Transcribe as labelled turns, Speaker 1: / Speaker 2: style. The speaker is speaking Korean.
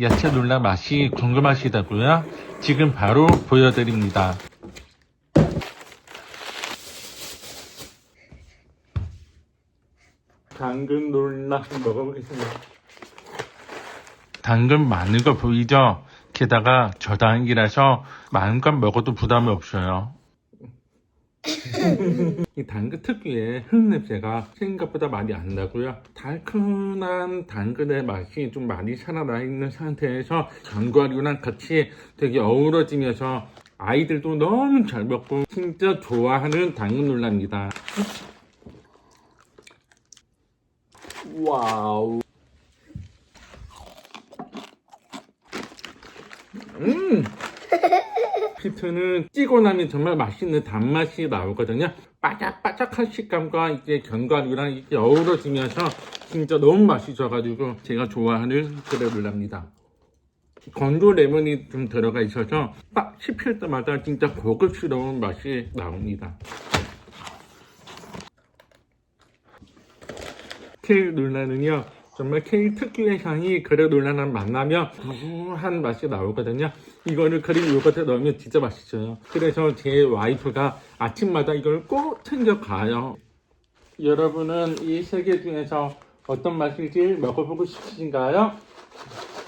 Speaker 1: 야채 놀라 맛이 궁금하시다고요? 지금 바로 보여드립니다. 당근 놀라 먹어보겠습니다. 당근 많은 거 보이죠? 게다가 저당이라서 마음껏 먹어도 부담이 없어요. 이 당근 특유의 흙 냄새가 생각보다 많이 안 나고요. 달큰한 당근의 맛이 좀 많이 살아나 있는 상태에서 견과류랑 같이 되게 어우러지면서 아이들도 너무 잘 먹고 진짜 좋아하는 당근 놀랍니다. 와우. 음! 피트는 찌고 나면 정말 맛있는 단맛이 나오거든요. 바삭바삭한 식감과 이제 견과류랑 이렇게 어우러지면서 진짜 너무 맛있어가지고 제가 좋아하는 그래놀랍니다. 건조 레몬이 좀 들어가 있어서 딱 씹힐 때마다 진짜 고급스러운 맛이 나옵니다. 케일 놀라는요 정말 케일 특유의 향이 그래 놀라랑 만나면 고소한 맛이 나오거든요. 이거를 그릭 요거트 넣으면 진짜 맛있어요. 그래서 제 와이프가 아침마다 이걸 꼭 챙겨가요. 여러분은 이 세 개 중에서 어떤 맛일지 먹어보고 싶으신가요?